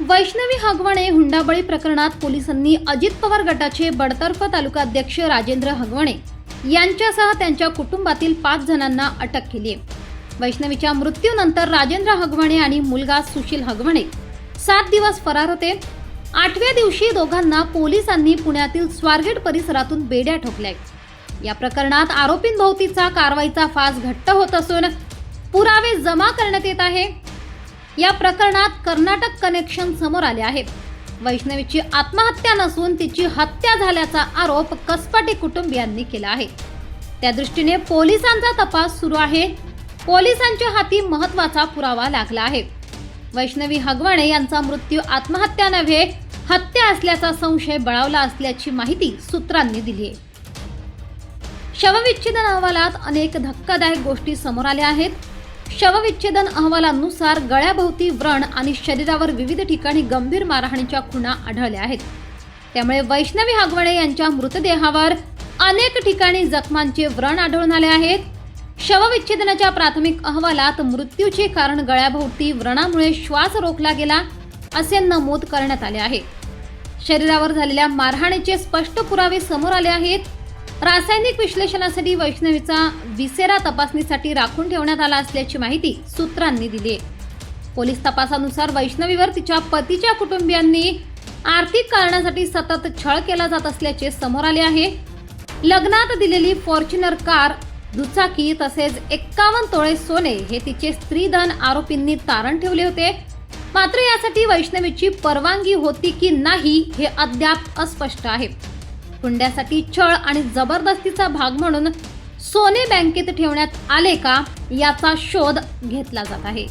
वैष्णवी हगवणे हुंडाबळी प्रकरणात पोलिसांनी अजित पवार गटाचे बडतर्फ तालुकाध्यक्ष राजेंद्र हगवणे यांच्यासह त्यांच्या कुटुंबातील पाच जणांना अटक केली आहे. वैष्णवीच्या मृत्यूनंतर राजेंद्र हगवणे आणि मुलगा सुशील हगवणे सात दिवस फरार होते. आठव्या दिवशी दोघांना पोलिसांनी पुण्यातील स्वारगेट परिसरातून बेड्या ठोकल्या या प्रकरणात आरोपींभोवतीचा कारवाईचा फास घट्ट होत असून पुरावे जमा करण्यात येत आहे. या प्रकरणात कर्नाटक कनेक्शन समोर आले आहे वैष्णवीची आत्महत्या नसून तिची हत्या झाल्याचा आरोप कसपाटे कुटुंबियांनी केला आहे. त्या दृष्टीने पोलिसांचा तपास सुरू आहे. पोलिसांच्या हाती महत्त्वाचा पुरावा लागला आहे. वैष्णवी हगवणे यांचा मृत्यू आत्महत्या नव्हे हत्या असल्याचा संशय बळावला असल्याची माहिती सूत्रांनी दिली आहे. शवविच्छेदन अहवालात अनेक धक्कादायक गोष्टी समोर आल्या आहेत. शवविच्छेदन अहवालानुसार गळ्याभोवती व्रण आणि शरीरावर विविध ठिकाणी गंभीर मारहाणीच्या खुणा आढळल्या आहेत. त्यामुळे वैष्णवी हागवणे यांच्या मृतदेहावर अनेक ठिकाणी जखमांचे व्रण आढळून आले आहेत. शवविच्छेदनाच्या प्राथमिक अहवालात मृत्यूचे कारण गळ्याभोवती व्रणामुळे श्वास रोखला गेला असे नमूद करण्यात आले आहे. शरीरावर झालेल्या मारहाणीचे स्पष्ट पुरावे समोर आले आहेत. रासायनिक विश्लेषणासाठी वैष्णवीचा विसेरा तपासणीसाठी राखून ठेवण्यात आला असल्याची माहिती सूत्रांनी दिली आहे. पोलीस तपासानुसार वैष्णवीवर तिच्या पतीच्या कुटुंबियांनी आर्थिक कारणासाठी सतत छळ केला जात असल्याचे समोर आले आहे. लग्नात दिलेली फॉर्च्युनर कार दुचाकी तसेच एक्कावन्न तोळे सोने हे तिचे स्त्रीधन आरोपींनी तारण ठेवले होते. मात्र यासाठी वैष्णवीची परवानगी होती की नाही हे अद्याप अस्पष्ट आहे. हुंड्यासाठी छळ आणि जबरदस्तीचा भाग म्हणून सोने बँकेत ठेवण्यात आले का याचा शोध घेतला जात आहे.